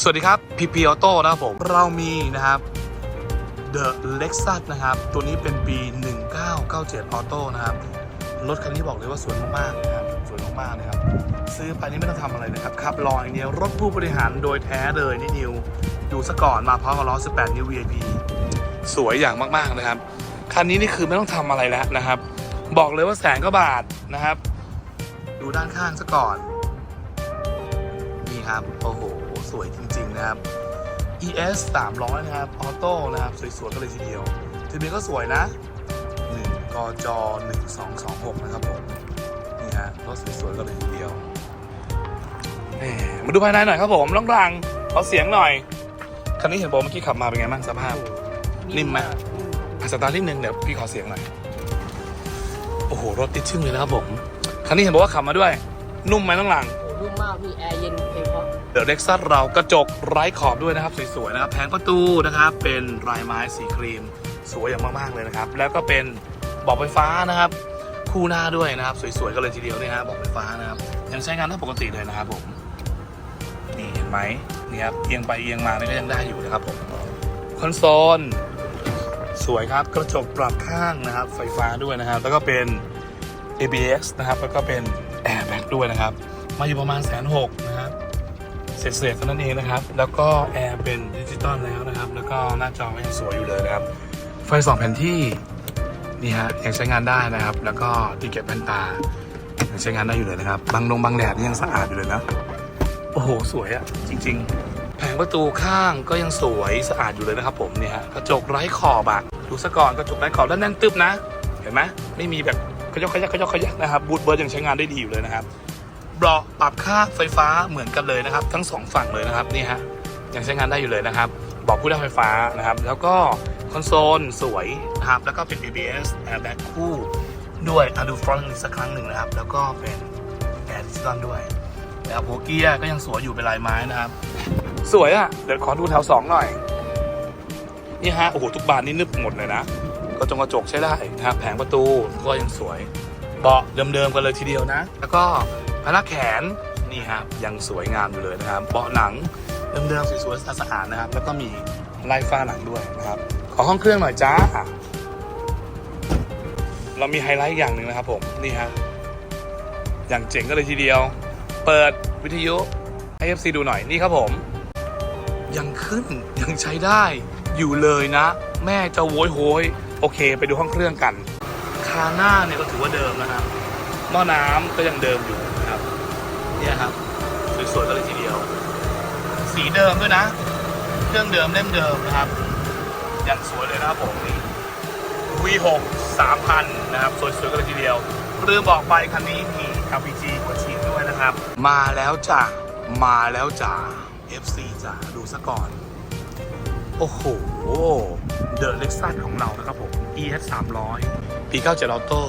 สวัสดีครับพีพีออโต้นะครับผม เรามีนะครับ The Lexus นะครับ ตัวนี้เป็นปี 1997 ออโต้นะครับ รถคันนี้บอกเลยว่าสวยมากๆนะครับ สวยมากๆนะครับ ซื้อไปนี่ไม่ต้องทำอะไรนะครับขับรออย่างเดียว รถผู้บริหารโดยแท้เลยนี่นิว ดูซะก่อนมาพร้อมกับล้อ 18 นิ้ว VIP สวยอย่างมากๆนะครับ คันนี้นี่คือไม่ต้องทำอะไรแล้วนะครับ บอกเลยว่าแสนก็บาทนะครับ ดูด้านข้างซะก่อน นี่ครับ โอ้โห สวยจริง ๆ นะครับ ES 300 นะครับ ออโต้นะครับ สวย ๆ กันเลยทีเดียวทะเบียนก็สวยนะ 1กจ1226 นะครับผม นี่ฮะรถสวย ๆ กันเลยทีเดียวแหมมาดูภายในหน่อยครับผมล่องรังขอเสียงหน่อย คันนี้เห็นบอกเมื่อกี้ขับมาเป็นไงบ้างสภาพ นิ่มไหมอะสตาร์ทนิดนึงเดี๋ยวพี่ขอเสียงหน่อย โอ้โห รถติดชึ่งเลยนะครับผม คันนี้เห็นบอกว่าขับมาด้วย นุ่มไหมน้องหลังโอ้รุ่มมากพี่แอร์เย็นเพลงเพราะ เดอะเล็กซัสเรากระจกไร้ขอบด้วยนะครับ สวยๆนะครับแผงประตูนะครับ เป็นลายไม้สีครีม สวยอย่างมากๆเลยนะครับ แล้วก็เป็นบอกไฟฟ้านะครับ คู่หน้าด้วยนะครับ สวยๆกันเลยทีเดียวเนี่ยฮะบอกไฟฟ้านะครับยังใช้งานได้ปกติเลยนะครับผมนี่เห็นไหมนี่ครับเอียงไปเอียงมานี่ก็ยังได้อยู่นะครับผมคอนโซลสวยครับกระจกปรับข้างนะครับ ไฟฟ้าด้วยนะครับ แล้วก็เป็น ABS นะครับ แล้วก็เป็น Airbag ด้วยนะครับ มาอยู่ประมาณแสนหกนะครับ เศษๆเท่านั้นเองนะครับ แล้วก็แอร์เป็นดิจิตอลแล้วนะครับ แล้วก็หน้าจอก็ยังสวยอยู่เลยนะครับ ไฟสองแผ่นที่นี่ฮะยังใช้งานได้นะครับ แล้วก็ที่เก็บแผ่นตายังใช้งานได้อยู่เลยนะครับ บางลงบางแดดยังสะอาดอยู่เลยนะ โอ้โห สวยอะจริง ๆ แผงประตูข้างก็ยังสวยสะอาดอยู่เลยนะครับ ผมเนี่ยฮะกระจกไร้ขอบอะดูซะก่อนกระจกไร้ขอบด้านแน่นตึบนะ เห็นไหมไม่มีแบบขยกขยักขยกขยักนะครับบูทเบิร์ดยังใช้งานได้ดีอยู่เลยนะครับ เบาะปรับค่าไฟฟ้าเหมือนกันเลยนะครับ ทั้งสองฝั่งเลยนะครับนี่ฮะยังใช้งานได้อยู่เลยนะครับเบอกผู้ได้ไฟฟ้านะครับ แล้วก็คอนโซลสวยนะครับ แล้วก็เป็น ABS airbag คู่ด้วยอะดูฟรอนต์อีกสักครั้งหนึ่งนะครับ แล้วก็เป็นแอร์ดิจิตอลด้วยนะครับหัวเกียร์ก็ยังสวยอยู่เป็นลายไม้นะครับ สวยอะ่ะเดี๋ยวขอดูแถวสองหน่อยนี่ฮะโอ้โหทุกบานนี่นึบหมดเลยนะกระจกกระจกใช้ได้นะครับแผงประตูก็ยังสวยเบาะเดิมๆกันเลยทีเดียวนะ แล้วก็ พนักแขนนี่ครับยังสวยงามอยู่เลยนะครับเบาะหนังเดิมๆสวยๆสะอาดนะครับ แล้วก็มีไล่ฟ้าหลังด้วยนะครับ ขอห้องเครื่องหน่อยจ้า เรามีไฮไลท์อย่างหนึ่งนะครับผมนี่ฮะอย่างเจ๋งก็เลยทีเดียว เปิดวิทยุให้ FC ดูหน่อยนี่ครับผม ยังขึ้นยังใช้ได้อยู่เลยนะ แม่จะโวยโหยโอเค ไปดูห้องเครื่องกัน คาหน้าเนี่ยก็ถือว่าเดิมนะครับหม้อน้ำก็ยังเดิมอยู่ เนี่ยครับสวยๆกันเลยทีเดียว สีเดิมด้วยนะ เครื่องเดิมเล่มเดิมนะครับยังสวยเลยนะครับผมนี่ V6 3,000 นะครับ สวยๆกันเลยทีเดียวลืมบอกไปคันนี้มี LPG หัวฉีดด้วยนะครับ มาแล้วจ้ะ มาแล้วจ้ะ FC จ้ะ ดูซะก่อน โอ้โหเดอะเล็กซัสของเรานะครับผม ES 300ปี97 Auto